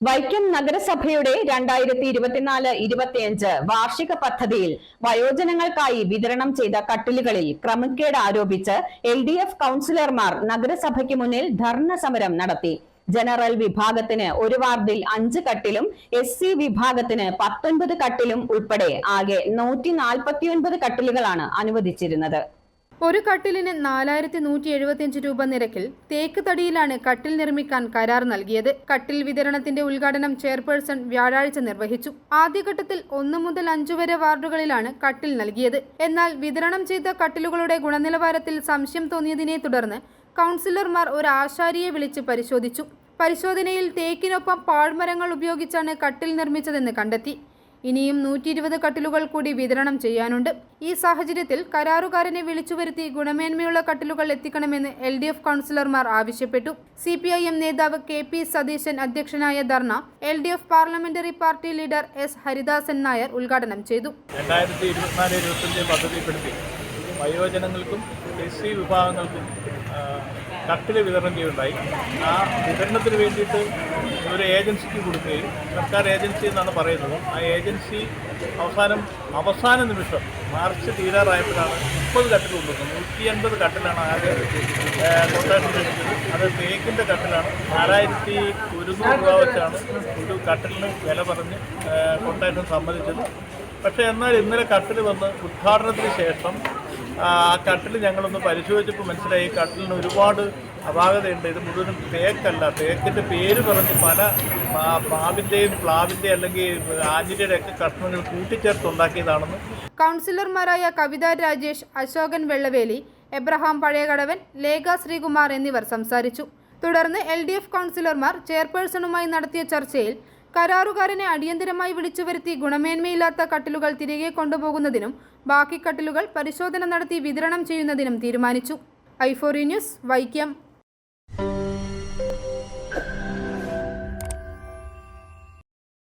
വൈക്കം നഗരസഭയുടെ രണ്ടായിരത്തി ഇരുപത്തിനാല് ഇരുപത്തിയഞ്ച് വാർഷിക പദ്ധതിയിൽ വയോജനങ്ങൾക്കായി വിതരണം ചെയ്ത കട്ടിലുകളിൽ ക്രമക്കേട് ആരോപിച്ച് എൽ ഡി എഫ് കൗൺസിലർമാർ നഗരസഭയ്ക്ക് മുന്നിൽ ധർണ സമരം നടത്തി. ജനറൽ വിഭാഗത്തിന് ഒരു വാർഡിൽ അഞ്ച് കട്ടിലും എസ് സി വിഭാഗത്തിന് പത്തൊൻപത് കട്ടിലും ഉൾപ്പെടെ ആകെ നൂറ്റി നാൽപ്പത്തിയൊൻപത് കട്ടിലുകളാണ് അനുവദിച്ചിരുന്നത്. ഒരു കട്ടിലിന് നാലായിരത്തി നൂറ്റി എഴുപത്തിയഞ്ച് രൂപ നിരക്കിൽ തേക്ക് തടിയിലാണ് കട്ടിൽ നിർമ്മിക്കാൻ കരാർ നൽകിയത്. കട്ടിൽ വിതരണത്തിന്റെ ഉദ്ഘാടനം ചെയർപേഴ്സൺ വ്യാഴാഴ്ച നിർവഹിച്ചു. ആദ്യഘട്ടത്തിൽ ഒന്ന് മുതൽ അഞ്ചു വരെ വാർഡുകളിലാണ് കട്ടിൽ നൽകിയത്. എന്നാൽ വിതരണം ചെയ്ത കട്ടിലുകളുടെ ഗുണനിലവാരത്തിൽ സംശയം തോന്നിയതിനെ തുടർന്ന് കൗൺസിലർമാർ ഒരു ആശാരിയെ വിളിച്ച് പരിശോധിച്ചു. പരിശോധനയിൽ തേക്കിനൊപ്പം പാഴ്മരങ്ങൾ ഉപയോഗിച്ചാണ് കട്ടിൽ നിർമ്മിച്ചതെന്ന് കണ്ടെത്തി. ഇനിയും നൂറ്റി ഇരുപത് കട്ടിലുകൾ കൂടി വിതരണം ചെയ്യാനുണ്ട്. ഈ സാഹചര്യത്തിൽ കരാറുകാരനെ വിളിച്ചു വരുത്തി ഗുണമേന്മയുള്ള കട്ടിലുകൾ എത്തിക്കണമെന്ന് എൽ ഡി എഫ് കൗൺസിലർമാർ ആവശ്യപ്പെട്ടു. സി പി ഐ എം നേതാവ് കെ പി സതീശൻ അധ്യക്ഷനായ ധർണ L D F parliamentary party leader S Haridasan Nair ഉദ്ഘാടനം ചെയ്തു. വയോജനങ്ങൾക്കും എസ് സി വിഭാഗങ്ങൾക്കും കട്ടിൽ വിതരണം ചെയ്യുണ്ടായി ആ വിതരണത്തിന് വേണ്ടിയിട്ട് ഒരു ഏജൻസിക്ക് കൊടുക്കുകയും സർക്കാർ ഏജൻസി എന്നാണ് പറയുന്നത്. ആ ഏജൻസി അവസാനം അവസാന നിമിഷം മാർച്ച് തീരാറായപ്പോഴാണ് മുപ്പത് കട്ടിൽ കൊണ്ടുവന്നത്. നൂറ്റി അൻപത് കട്ടിലാണ് ആകെ കൊട്ടേഷൻ ലഭിച്ചത് അത് തേക്കിന്റെ കട്ടിലാണ്. നാലായിരത്തി ഒരുന്നൂറ് രൂപ വെച്ചാണ് ഒരു കട്ടിലിന് വില പറഞ്ഞ് കൊട്ടേഷൻ സമ്മതിച്ചത്. പക്ഷേ എന്നാൽ ഇന്നലെ കട്ടിൽ വന്ന് ഉദ്ഘാടനത്തിന് ശേഷം ആ കട്ടിൽ ഞങ്ങളൊന്ന് പരിശോധിച്ചപ്പോൾ മനസ്സിലായി. ഈ കട്ടിലിന് ഒരുപാട് അപാകതയുണ്ട്. ഇത് മുഴുവനും തേക്കല്ല തേക്കിന്റെ പേര് പറഞ്ഞ് പല പാവിന്റെയും പ്ലാവിന്റെയും പ്ലാവിന്റെ അല്ലെങ്കിൽ ആഞ്ഞിലിയുടെ ഒക്കെ കഷ്ണങ്ങൾ കൂട്ടിച്ചേർത്തുണ്ടാക്കിയതാണെന്ന് കൗൺസിലർമാരായ കവിത രാജേഷ് അശോകൻ വെള്ളവേലി എബ്രഹാം പഴയകടവൻ ലേഖ ശ്രീകുമാർ എന്നിവർ സംസാരിച്ചു. തുടർന്ന് എൽ ഡി എഫ് കൗൺസിലർമാർ ചെയർപേഴ്സണുമായി നടത്തിയ ചർച്ചയിൽ കരാറുകാരനെ അടിയന്തരമായി വിളിച്ചു വരുത്തി ഗുണമേന്മയില്ലാത്ത കട്ടിലുകൾ തിരികെ കൊണ്ടുപോകുന്നതിനും ബാക്കി കട്ടിലുകൾ പരിശോധന നടത്തി വിതരണം ചെയ്യുന്നതിനും തീരുമാനിച്ചു. ഐഫോറി ന്യൂസ് വൈക്കം.